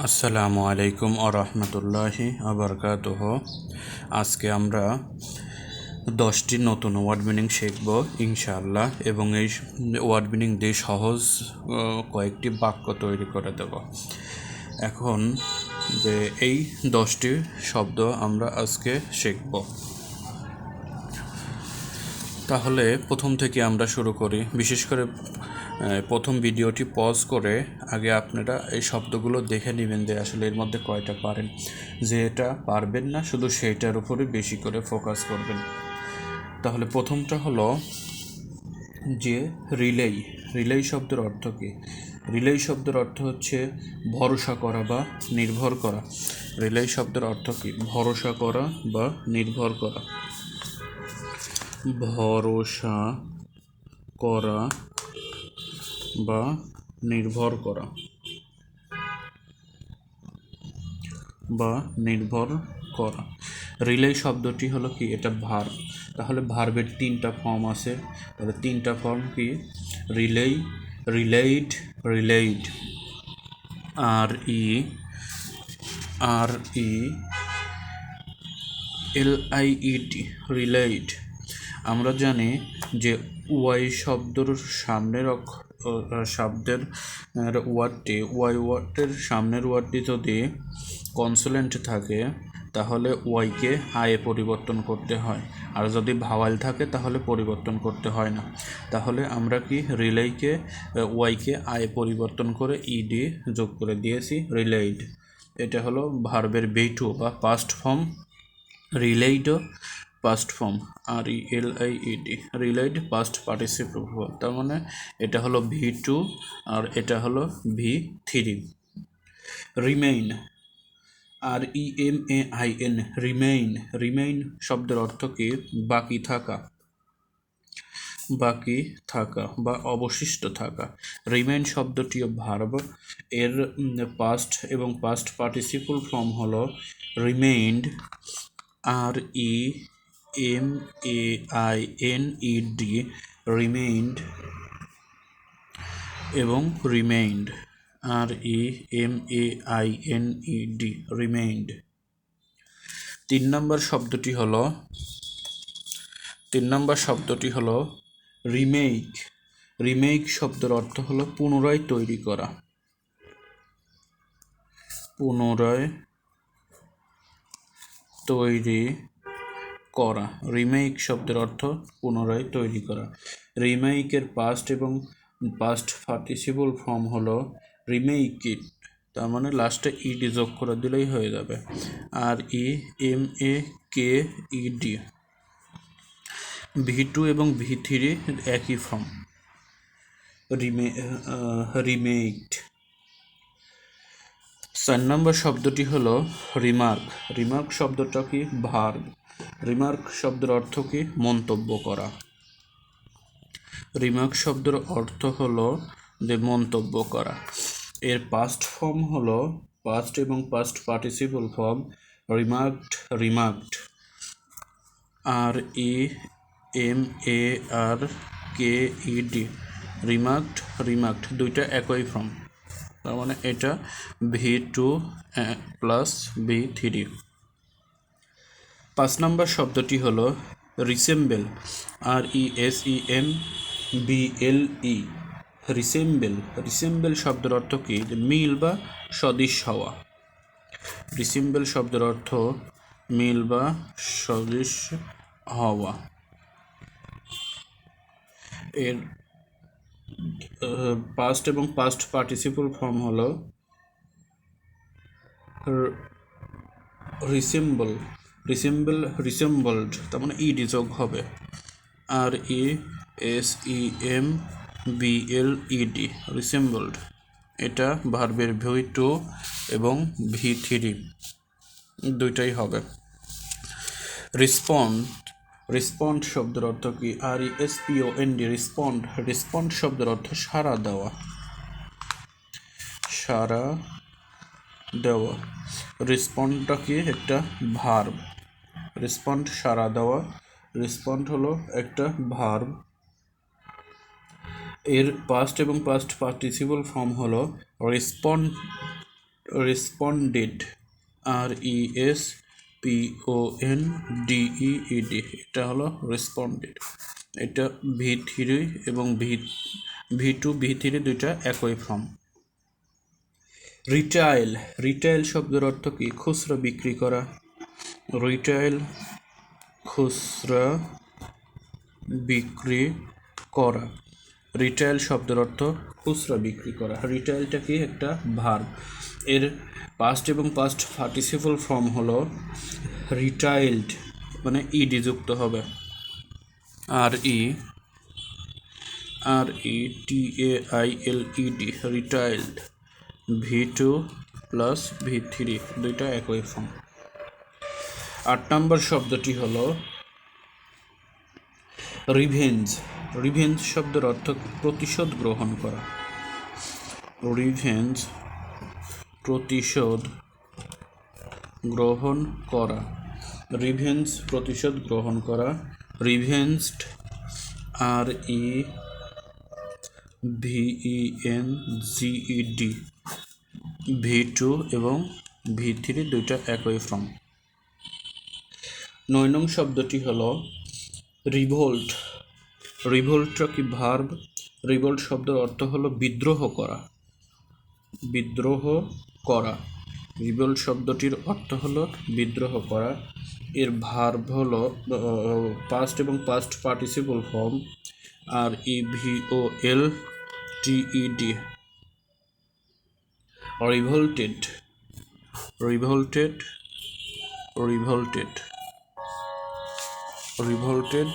আসসালামু আলাইকুম আ রহমতুল্লাহি আবরকাতহ আজকে আমরা দশটি নতুন ওয়ার্ড মিনিং শিখব, ইনশাআল্লাহ, এবং এই ওয়ার্ড মিনিং দিয়ে সহজ কয়েকটি বাক্য তৈরি করে দেব। এখন যে এই দশটি শব্দ আমরা আজকে শিখব। তাহলে প্রথম থেকে আমরা শুরু করি, বিশেষ করে প্রথম ভিডিওটি পজ করে আগে আপনারা এই শব্দগুলো দেখে নেবেন যে আসলে এর মধ্যে কয়টা পারেন। যে এটা পারবেন না, শুধু সেইটার উপরে বেশি করে ফোকাস করবেন। তাহলে প্রথমটা হলো যে রিলেই রিলেই শব্দের অর্থ কী? রিলেই শব্দের অর্থ হচ্ছে ভরসা করা বা নির্ভর করা। রিলেই শব্দের অর্থ কী? ভরসা করা বা নির্ভর করা। ভরসা করা বা নির্ভর করা বা নির্ভর করা। রিলে শব্দটি হলো কি? এটা ভার্ব তাহলে ভার্বের তিনটা ফর্ম আছে। তাহলে তিনটা ফর্ম কি? রিলেই রিলেইড relied R E R E L I ইটি রিলেইড আমরা জানি যে ওয়াই শব্দর সামনের অক্ষ আহ, শব্দের ওয়ার্ডটি, ওয়াই ওয়ার্ডের সামনের ওয়ার্ডটি যদি কনসোলেন্ট থাকে, তাহলে ওয়াইকে আয়ে পরিবর্তন করতে হয়। আর যদি ভাওয়াল থাকে, তাহলে পরিবর্তন করতে হয় না। তাহলে আমরা কি রিলেইকে ওয়াইকে আয়ে পরিবর্তন করে ই দিয়ে যোগ করে দিয়েছি রিলেইড এটা হলো ভার্বের বেটু বা past form রিলেইডও past form R E L I E D relied past participate তার মানে এটা হলো ভি টু আর এটা হলো V three remain R E M A I N remain remain শব্দের অর্থ কি? বাকি থাকা। বাকি থাকা বা অবশিষ্ট থাকা। রিমেইন শব্দটিও ভার্ব এর পাস্ট এবং পাস্ট পার্টিসিপল ফর্ম হলো remained R E M A I N E D remained এবং remained R E M A I N E D remained তিন নম্বর শব্দটি হলো, তিন নম্বর শব্দটি হলো রিমেক রিমেক শব্দের অর্থ হলো পুনরায় তৈরি করা। পুনরায় তৈরি করা রিমেক শব্দের অর্থ পুনরায় তৈরি করা। রিমেকের পাস্ট এবং পাস্ট পার্টিসিপল ফর্ম হলো রিমেক ইট তার মানে লাস্টে ইডি যোগ করে দিলেই হয়ে যাবে। R E M A K E D V two এবং ভি থ্রি একই ফর্ম রিমে রিমেকড চার নম্বর শব্দটি হলো রিমার্ক রিমার্ক শব্দটা কি? ভার্ব রিমার্ক শব্দের অর্থ কি? মন্তব্য করা। রিমার্ক শব্দের অর্থ হলো যে মন্তব্য করা। এর পাস্ট ফর্ম হলো পাস্ট এবং past participle form remarked remarked. R E M, A, R, K, E, D. Remarked remarked, দুইটা একই ফর্ম তার মানে এটা V two plus V three পাঁচ নম্বর শব্দটি হলো resemble R E S E M B L E resemble resemble শব্দের অর্থ কি? মিল বা সদৃশ হওয়া। রিসেম্বেল শব্দের অর্থ মিল বা সদৃশ হওয়া। এর পাস্ট এবং পাস্ট পার্টিসিপল ফর্ম হলো রিসেম্বল রিসেম্বল রিসেম্বলড তার মানে ই যোগ হবে। R E S E M B L E D resembled এটা ভার্বের ভি টু এবং ভি থ্রি দুইটাই হবে। রিসপন্ড রিসপন্ড শব্দের অর্থ কি? R E S P O N D respond respond শব্দের অর্থ সাড়া দেওয়া। সাড়া দেওয়া। রেসপন্ডটা কি? একটা ভার্ব রেসপন্ড সারা দেওয়া। রেসপন্ড হলো একটা ভার্ব এর পাস্ট এবং পাস্ট পার্টিসিপল ফর্ম হলো respond responded R E S P O N D E E D এটা হলো রেসপন্ডেড এটা ভি থ্রি এবং V V two V three দুইটা একই ফর্ম রিটাইল রিটাইল শব্দের অর্থ কি? খুচরা বিক্রি করা। রিটাইল খুচরা বিক্রি করা। রিটেল শব্দের অর্থ খুচরা বিক্রি করা। রিটেলটা কি? একটা ভার্ব এর পাস্ট এবং পাস্ট পার্টিসিপল ফর্ম হলো রিটাইল্ড মানে ইডি যুক্ত হবে। R E R E T A I L E D retailed V two plus V three দুইটা একই ফর্ম আট নম্বর শব্দটি হলো রিভেঞ্জ রিভেঞ্জ শব্দের অর্থ প্রতিশোধ গ্রহণ করা। রিভেঞ্জ প্রতিশোধ গ্রহণ করা। রিভেঞ্জ প্রতিশোধ গ্রহণ করা। Revenged R E V E N G E D V two এবং ভি থ্রি দুইটা একই ফর্ম নয় শব্দটি হলো রিভোল্ট রিভোল্টটা কি ভার্ব রিভোল্ট শব্দের অর্থ হলো বিদ্রোহ করা। বিদ্রোহ করা। রিভোল্ট শব্দটির অর্থ হলো বিদ্রোহ করা। এর ভার্ব হলো পাস্ট এবং past participle form R E V O L T E D revolted revolted revolted revolted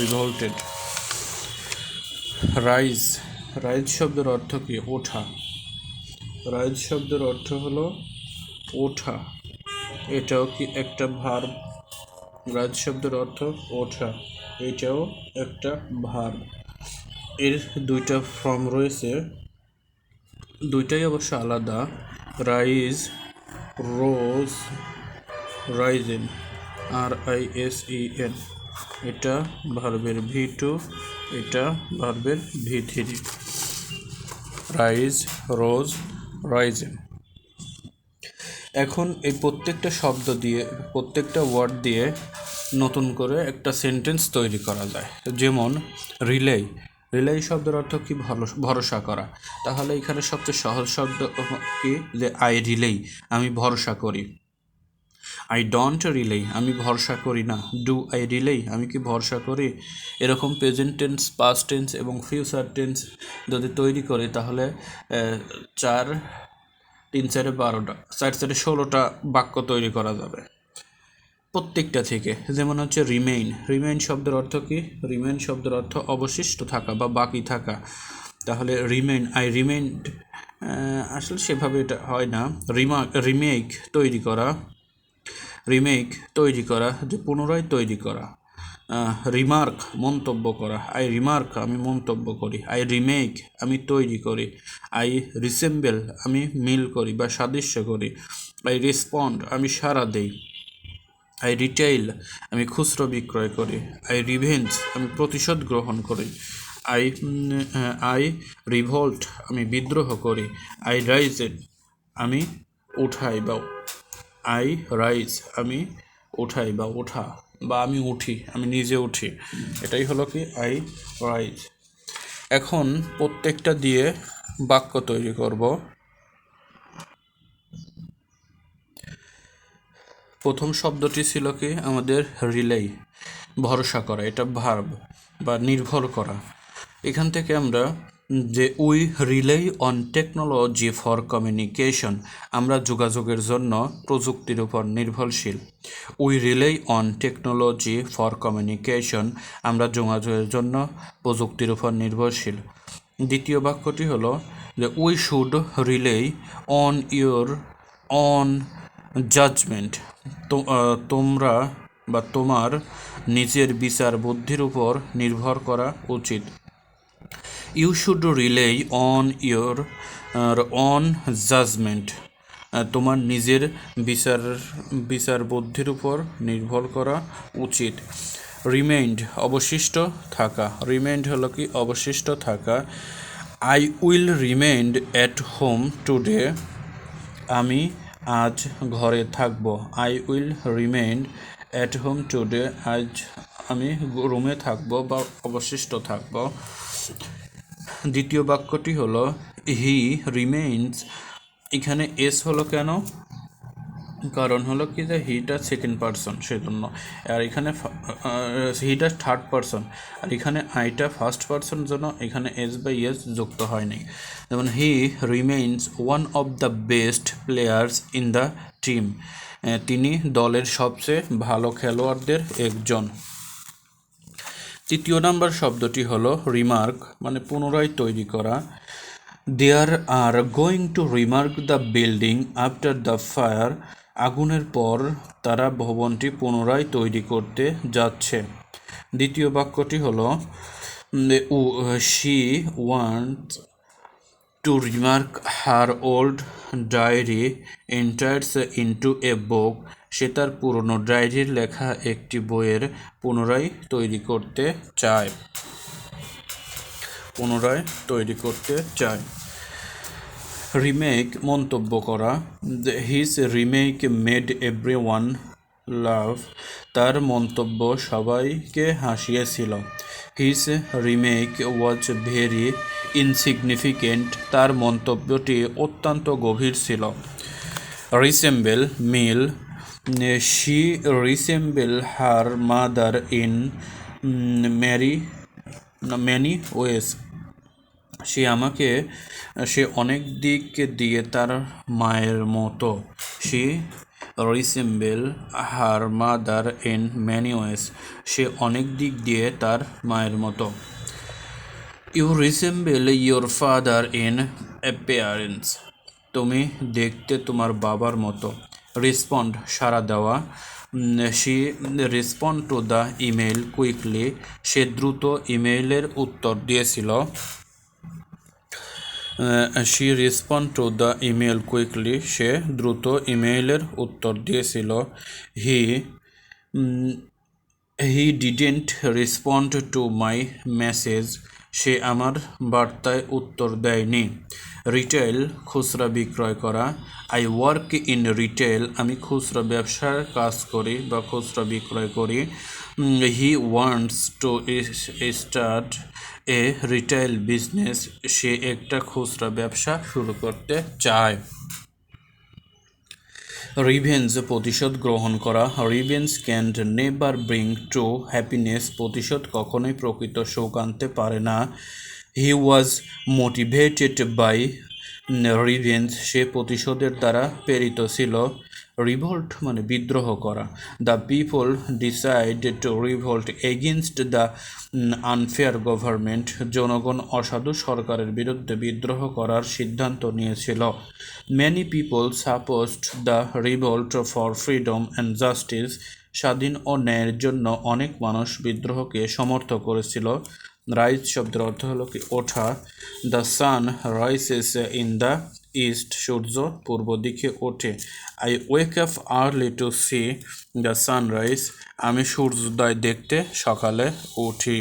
revolted rise rise শব্দের অর্থ কি? ওঠা। রাইজ শব্দের অর্থ হলো ওঠা। এটাও কি একটা ভার্ব রাজ শব্দের অর্থ ওঠা। এটাও একটা ভার্ব এর দুইটা ফর্ম রয়েছে। দুইটাই অবশ্য আলাদা। Rise, rose, risen, R I S E N. এটা ভার্বের ভি টু, এটা ভার্বের V three. Rise, rose, risen. এখন এই প্রত্যেকটা শব্দ দিয়ে, প্রত্যেকটা ওয়ার্ড দিয়ে নতুন করে একটা সেন্টেন্স তৈরি করা যায়। যেমন, রিলে রিলে শব্দের অর্থ কি ভরসা করা? তাহলে এখানে সবচেয়ে সহজ শব্দ কি? যে আই রিলেই, আমি ভরসা করি। আই ডোন্ট রিলেই, আমি ভরসা করি না। ডু আই রিলেই, আমি কি ভরসা করি? এরকম প্রেজেন্ট টেন্স পাস্ট টেন্স এবং ফিউচার টেন্স যদি তৈরি করি, তাহলে চার, তিন, চারে বারোটা, চার, চারে ষোলোটা বাক্য তৈরি করা যাবে। প্রত্যেকটা থেকে। যেমন হচ্ছে রিমেইন রিমেইন শব্দের অর্থ কি? রিমেইন শব্দের অর্থ অবশিষ্ট থাকা বা বাকি থাকা। তাহলে রিমেইন আই রিমেইন আসলে সেভাবে এটা হয় না। রিমা রিমেক তৈরি করা। রিমেক তৈরি করা, যে পুনরায় তৈরি করা। রিমার্ক মন্তব্য করা। আই রিমার্ক আমি মন্তব্য করি। আই রিমেক আমি তৈরি করি। আই রিসেম্বেল আমি মিল করি বা সাদৃশ্য করি। আই রেসপন্ড আমি সাড়া দেই। আই রিটেইল আমি খুচরো বিক্রয় করি। আই রিভেঞ্জ আমি প্রতিশোধ গ্রহণ করি। আই আই রিভোল্ট আমি বিদ্রোহ করি। আই রাইজ আমি উঠাই বা আই রাইজ আমি উঠাই বা ওঠা বা, আমি উঠি, আমি নিজে উঠি। এটাই হলো কি? আই রাইজ এখন প্রত্যেকটা দিয়ে বাক্য তৈরি করব। প্রথম শব্দটি ছিল কি? আমাদের রিলেই ভরসা করা, এটা ভার্ব বা নির্ভর করা। এখান থেকে আমরা যে we rely on technology for communication আমরা যোগাযোগের জন্য প্রযুক্তির উপর নির্ভরশীল। We rely on technology for communication আমরা যোগাযোগের জন্য প্রযুক্তির উপর নির্ভরশীল। দ্বিতীয় বাক্যটি হলো যে we should rely on your own judgement তোমরা বা তোমার নিজের বিচার বুদ্ধির উপর নির্ভর করা উচিত। You should rely on your own judgement তোমার নিজের বিচার বিচার বুদ্ধির উপর নির্ভর করা উচিত। রিমাইন্ড অবশিষ্ট থাকা। রিমাইন্ড হলো কি? অবশিষ্ট থাকা। I will remind at home today আমি আজ ঘরে থাকব। I will remain at home today আজ আমি রুমে থাকব বা অবশিষ্ট থাকব। দ্বিতীয় বাক্যটি হলো হি রিমেইনস এখানে এস হলো কেন? কারণ হলো কি যে হিট আর সেকেন্ড পারসন সেজন্য। আর এখানে হিট আর থার্ড পারসন আর এখানে আইটা ফার্স্ট পারসন জন্য এখানে এস বাই এস যুক্ত হয়নি। যেমন he remains one of the best players in the team তিনি দলের সবচেয়ে ভালো খেলোয়াড়দের একজন। তৃতীয় নাম্বার শব্দটি হলো রিমার্ক মানে পুনরায় তৈরি করা। There are going to remark the building after the fire আগুনের পর তারা ভবনটি পুনরায় তৈরি করতে যাচ্ছে। দ্বিতীয় বাক্যটি হলো she want to remark her old diary enters into a book. সে তার পুরনো ডায়েরির লেখা একটি বইয়ের পুনরায় তৈরি করতে চায়। পুনরায় তৈরি করতে চায়। রিমেক মন্তব্য করা his remake made everyone laugh তার মন্তব্য সবাইকে হাসিয়েছিল। His remake was very insignificant তার মন্তব্যটি অত্যন্ত গভীর ছিল। Resemble mill she resemble her mother in marry many ways সে আমাকে, সে অনেক দিক দিয়ে তার মায়ের মতো। সে resemble her mother in many ways সে অনেক দিক দিয়ে তার মায়ের মতো। You resemble your father in appearance, তুমি দেখতে তোমার বাবার মতো। রেসপন্ড, সাড়া দেওয়া। সে respond to the email quickly, সে দ্রুত ইমেইলের উত্তর দিয়েছিল। She respond to the email quickly সে দ্রুত ইমেইলের উত্তর দিয়েছিল। He he didn't respond to my message সে আমার বার্তায় উত্তর দেয়নি। রিটেল খুচরা বিক্রয় করা। আই ওয়ার্ক ইন রিটেল আমি খুচরা ব্যবসার কাজ করি বা খুচরা বিক্রয় করি। He wants to start a retail business, সে একটা খুচরা ব্যবসা শুরু করতে চায়। রিভেঞ্জ প্রতিশোধ গ্রহণ করা। Revenge can never bring to happiness প্রতিশোধ কখনোই প্রকৃত সুখ আনতে পারে না। He was motivated by revenge. সে প্রতিশোধের দ্বারা প্রেরিত ছিল। রিভোল্ট মানে বিদ্রোহ করা। The people decide to revolt against the unfair government জনগণ অসাধু সরকারের বিরুদ্ধে বিদ্রোহ করার সিদ্ধান্ত নিয়েছিল। Many people supposed the revolt for freedom and justice স্বাধীন ও ন্যায়ের জন্য অনেক মানুষ বিদ্রোহকে সমর্থ করেছিল। রাইজ শব্দের অর্থ হলো কি, ওঠা। The sun rises in the east সূর্য পূর্ব দিকে ওঠে। I wake up early to see the sunrise আমি সূর্যোদয় দেখতে সকালে উঠি।